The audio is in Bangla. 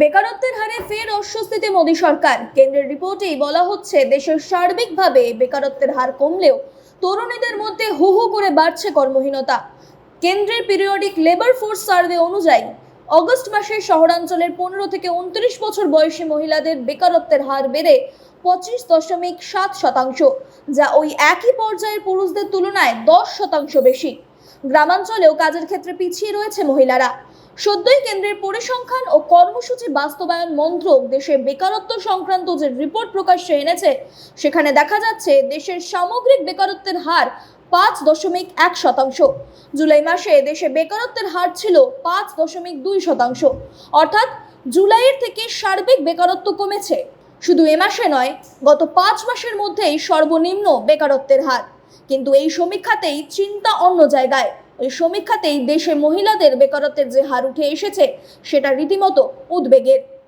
বেকারত্বের হারে ফের অস্বস্তিতে মোদী সরকার। কেন্দ্রের রিপোর্টেই বলা হচ্ছে, দেশের সার্বিকভাবে বেকারত্বের হার কমলেও তরুণীদের মধ্যে হু হু করে বাড়ছে কর্মহীনতা। কেন্দ্রের পিরিয়ডিক লেবার ফোর্স সার্ভে অনুযায়ী, অগস্ট মাসে শহরাঞ্চলের পনেরো থেকে উনত্রিশ বছর বয়সী মহিলাদের বেকারত্বের হার বেড়ে পঁচিশ দশমিক সাত শতাংশ, যা ওই একই পর্যায়ের পুরুষদের তুলনায় দশ শতাংশ বেশি। গ্রামাঞ্চলেও কাজের ক্ষেত্রে পিছিয়ে রয়েছে মহিলারা। সদ্যই কেন্দ্রের পরিসংখ্যান ও কর্মসূচি বাস্তবায়ন মন্ত্রক দেশে বেকারত্ব সংক্রান্ত যে রিপোর্ট প্রকাশ্যে এনেছে, সেখানে দেখা যাচ্ছে দেশের সামগ্রিক বেকারত্বের হার পাঁচ দশমিক এক শতাংশ। জুলাই মাসে দেশে বেকারত্বের হার ছিল পাঁচ দশমিক দুই শতাংশ। অর্থাৎ জুলাইয়ের থেকে সার্বিক বেকারত্ব কমেছে। শুধু এ মাসে নয়, গত পাঁচ মাসের মধ্যেই সর্বনিম্ন বেকারত্বের হার। কিন্তু এই সমীক্ষাতেই চিন্তা অন্য জায়গায়। ওই সমীক্ষাতেই দেশে মহিলাদের বেকারত্বের যে হার উঠে এসেছে সেটা রীতিমতো উদ্বেগের।